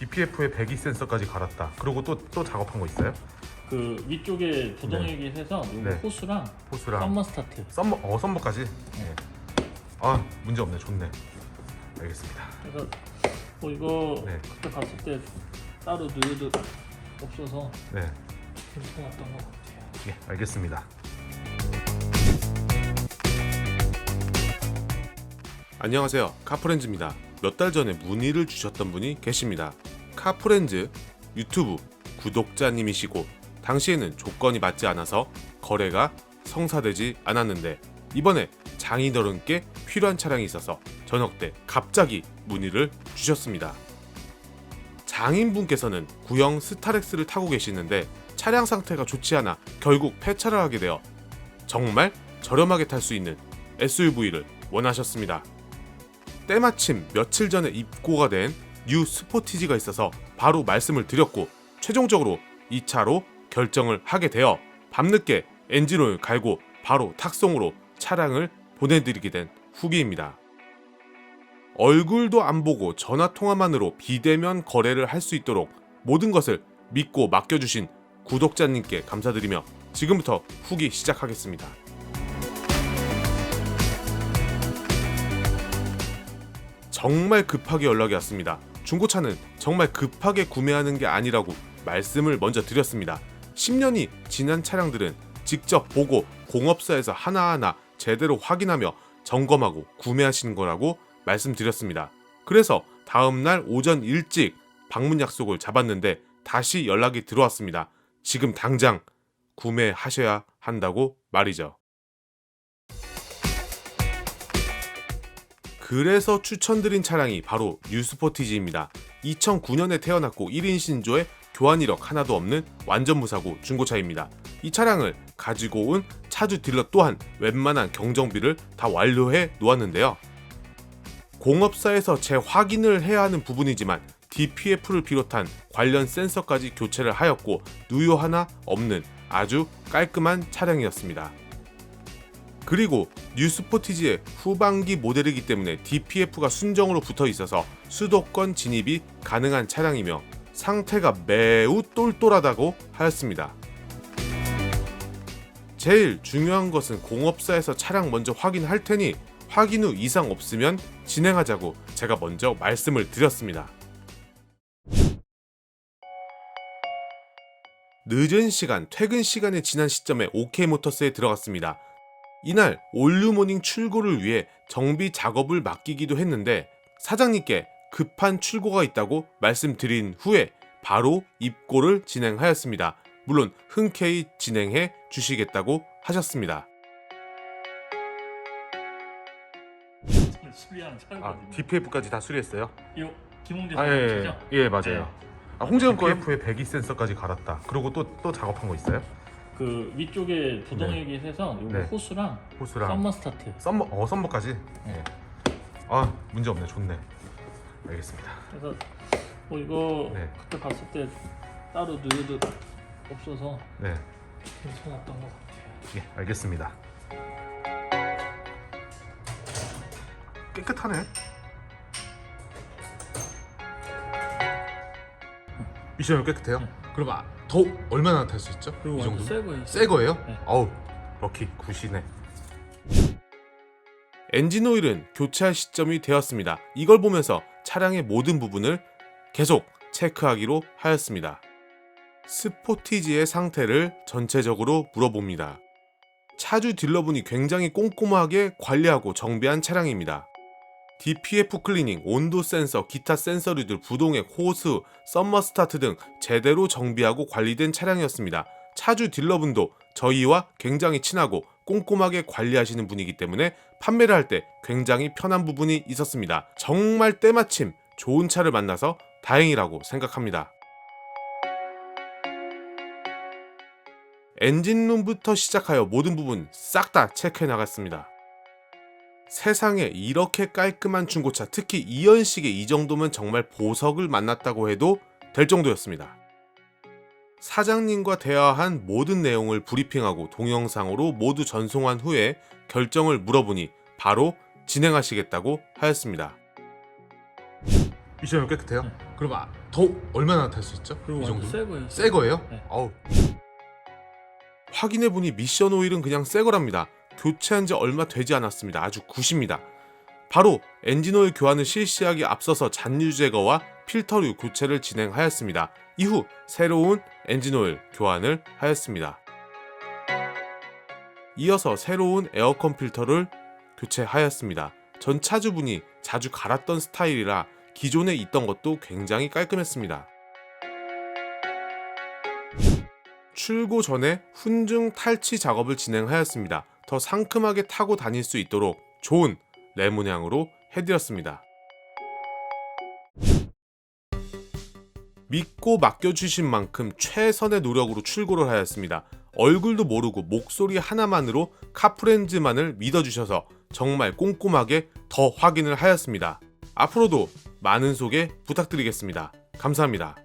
DPF에 배기 센서까지 갈았다. 그리고 또 또 작업한 거 있어요? 그 위쪽에 부동액이 해서 요 네. 호스랑 호스랑 썸머 스타트 썸머 어 썸머까지. 네. 아 문제 없네. 좋네. 알겠습니다. 그래서 뭐 이거 네. 그때 갔을 때 따로 누유도 없어서 네. 괜찮았던 것 같아요 예, 알겠습니다. 안녕하세요. 카프렌즈입니다. 몇 달 전에 문의를 주셨던 분이 계십니다. 카프렌즈 유튜브 구독자님이시고 당시에는 조건이 맞지 않아서 거래가 성사되지 않았는데 이번에 장인어른께 필요한 차량이 있어서 저녁 때 갑자기 문의를 주셨습니다. 장인분께서는 구형 스타렉스를 타고 계시는데 차량 상태가 좋지 않아 결국 폐차를 하게 되어 정말 저렴하게 탈 수 있는 SUV를 원하셨습니다. 때마침 며칠 전에 입고가 된 뉴 스포티지가 있어서 바로 말씀을 드렸고 최종적으로 이 차로 결정을 하게 되어 밤늦게 엔진오일 갈고 바로 탁송으로 차량을 보내드리게 된 후기입니다. 얼굴도 안 보고 전화 통화만으로 비대면 거래를 할 수 있도록 모든 것을 믿고 맡겨주신 구독자님께 감사드리며 지금부터 후기 시작하겠습니다. 정말 급하게 연락이 왔습니다. 중고차는 정말 급하게 구매하는 게 아니라고 말씀을 먼저 드렸습니다. 10년이 지난 차량들은 직접 보고 공업사에서 하나하나 제대로 확인하며 점검하고 구매하시는 거라고 말씀드렸습니다. 그래서 다음날 오전 일찍 방문 약속을 잡았는데 다시 연락이 들어왔습니다. 지금 당장 구매하셔야 한다고 말이죠. 그래서 추천드린 차량이 바로 뉴스포티지입니다. 2009년에 태어났고 1인 신조에 교환 이력 하나도 없는 완전 무사고 중고차입니다. 이 차량을 가지고 온 차주 딜러 또한 웬만한 경정비를 다 완료해 놓았는데요. 공업사에서 재확인을 해야 하는 부분이지만 DPF를 비롯한 관련 센서까지 교체를 하였고 누유 하나 없는 아주 깔끔한 차량이었습니다. 그리고 뉴스포티지의 후반기 모델이기 때문에 DPF가 순정으로 붙어 있어서 수도권 진입이 가능한 차량이며 상태가 매우 똘똘하다고 하였습니다. 제일 중요한 것은 공업사에서 차량 먼저 확인할 테니 확인 후 이상 없으면 진행하자고 제가 먼저 말씀을 드렸습니다. 늦은 시간, 퇴근 시간이 지난 시점에 OK모터스에 들어갔습니다. 이날 올류모닝 출고를 위해 정비 작업을 맡기기도 했는데 사장님께 급한 출고가 있다고 말씀드린 후에 바로 입고를 진행하였습니다. 물론 흔쾌히 진행해 주시겠다고 하셨습니다. 수리한 아, DPF까지 다 수리했어요? 이거 김홍재 아, 예, 예, 차죠? 예, 맞아요. 네. 아, 홍재현 거에 DPF에 배기 센서까지 갈았다. 그리고 또 또 작업한 거 있어요? 그 위쪽에 부동액이 해서 요 네. 호스랑 호스랑 썸머 스타트 썸머 어 썸머까지. 네. 아 문제 없네. 좋네. 알겠습니다. 그래서 뭐 이거 네. 그때 갔을 때 따로 누유도 없어서 네, 괜찮았던 것 같아요 예, 알겠습니다. 깨끗하네. 미션은 깨끗해요? 그럼 아, 더 얼마나 탈 수 있죠? 그리고 이 완전 정도? 새 거예요 새 거예요? 네. 어우 럭키 굿이네. 엔진 오일은 교체할 시점이 되었습니다. 이걸 보면서 차량의 모든 부분을 계속 체크하기로 하였습니다. 스포티지의 상태를 전체적으로 물어봅니다. 차주 딜러분이 굉장히 꼼꼼하게 관리하고 정비한 차량입니다. DPF 클리닝, 온도 센서, 기타 센서류들, 부동액, 호스, 썸머 스타트 등 제대로 정비하고 관리된 차량이었습니다. 차주 딜러분도 저희와 굉장히 친하고 꼼꼼하게 관리하시는 분이기 때문에 판매를 할 때 굉장히 편한 부분이 있었습니다. 정말 때마침 좋은 차를 만나서 다행이라고 생각합니다. 엔진룸부터 시작하여 모든 부분 싹 다 체크해 나갔습니다. 세상에 이렇게 깔끔한 중고차, 특히 이연식의 이 정도면 정말 보석을 만났다고 해도 될 정도였습니다. 사장님과 대화한 모든 내용을 브리핑하고 동영상으로 모두 전송한 후에 결정을 물어보니 바로 진행하시겠다고 하였습니다. 미션은 깨끗해요? 네. 그럼 아, 더 얼마나 탈 수 있죠? 그리고 이 정도? 새 거예요. 새 거예요? 네. 아우 확인해 보니 미션 오일은 그냥 새 거랍니다. 교체한 지 얼마 되지 않았습니다. 아주 굿입니다. 바로 엔진 오일 교환을 실시하기 앞서서 잔유 제거와 필터류 교체를 진행하였습니다. 이후 새로운 엔진 오일 교환을 하였습니다. 이어서 새로운 에어컨 필터를 교체하였습니다. 전 차주분이 자주 갈았던 스타일이라 기존에 있던 것도 굉장히 깔끔했습니다. 출고 전에 훈증 탈취 작업을 진행하였습니다. 더 상큼하게 타고 다닐 수 있도록 좋은 레몬향으로 해드렸습니다. 믿고 맡겨주신 만큼 최선의 노력으로 출고를 하였습니다. 얼굴도 모르고 목소리 하나만으로 카프렌즈만을 믿어주셔서 정말 꼼꼼하게 더 확인을 하였습니다. 앞으로도 많은 소개 부탁드리겠습니다. 감사합니다.